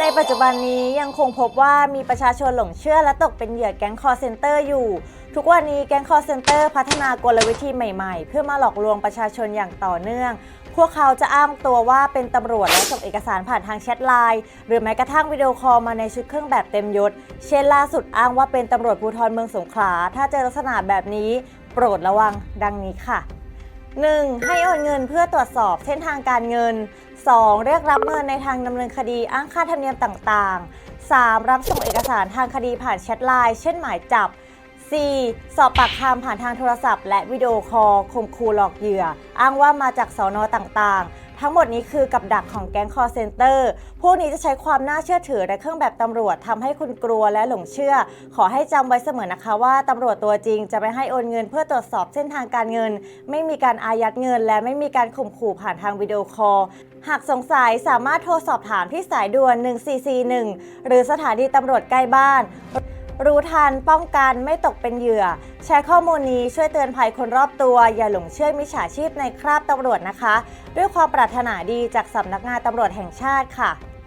ในปัจจุบันนี้ยังคงพบว่ามีประชาชนหลงเชื่อและตกเป็นเหยื่อแก๊งคอร์เซนเตอร์อยู่ ทุกวันนี้แก๊งคอร์เซนเตอร์พัฒนากลวิธีใหม่ๆ เพื่อมาหลอกลวงประชาชนอย่างต่อเนื่อง พวกเขาจะอ้างตัวว่าเป็นตำรวจและส่งเอกสารผ่านทางแชทไลน์หรือแม้กระทั่งวิดีโอคอลมาในชุดเครื่องแบบเต็มยศ เช่นล่าสุดอ้างว่าเป็นตำรวจภูธรเมืองสงขลา ถ้าเจอลักษณะแบบนี้ โปรดระวังดังนี้ค่ะ 1. ให้โอนเงินเพื่อตรวจสอบเส้นทางการเงิน 2. เรียกรับเงินในทางดำเนินคดีอ้างค่าธรรมเนียมต่างๆ 3. รับส่งเอกสารทางคดีผ่านแชทไลน์เช่นหมายจับ 4. สอบปากคำผ่านทางโทรศัพท์ และวิดีโอคอลข่มขู่หลอกเหยื่อ อ้างว่ามาจากสอนอต่างๆ ทั้งหมดนี้คือกับดักของแก๊งคอร์เซนเตอร์ พวกนี้จะใช้ความน่าเชื่อถือในเครื่องแบบตำรวจทำให้คุณกลัวและหลงเชื่อ ขอให้จำไว้เสมอนะคะว่าตำรวจตัวจริงจะไม่ให้โอนเงินเพื่อตรวจสอบเส้นทางการเงิน ไม่มีการอายัดเงิน และไม่มีการข่มขู่ผ่านทางวิดีโอคอล หากสงสัยสามารถโทรสอบถามที่สายด่วน 1441 หรือสถานีตำรวจใกล้บ้าน รู้ทันป้องกันไม่ตกเป็นเหยื่อ แชร์ข้อมูลนี้ช่วยเตือนภัยคนรอบตัว อย่าหลงเชื่อมิจฉาชีพในคราบตำรวจนะคะ ด้วยความปรารถนาดีจากสำนักงานตำรวจแห่งชาติค่ะ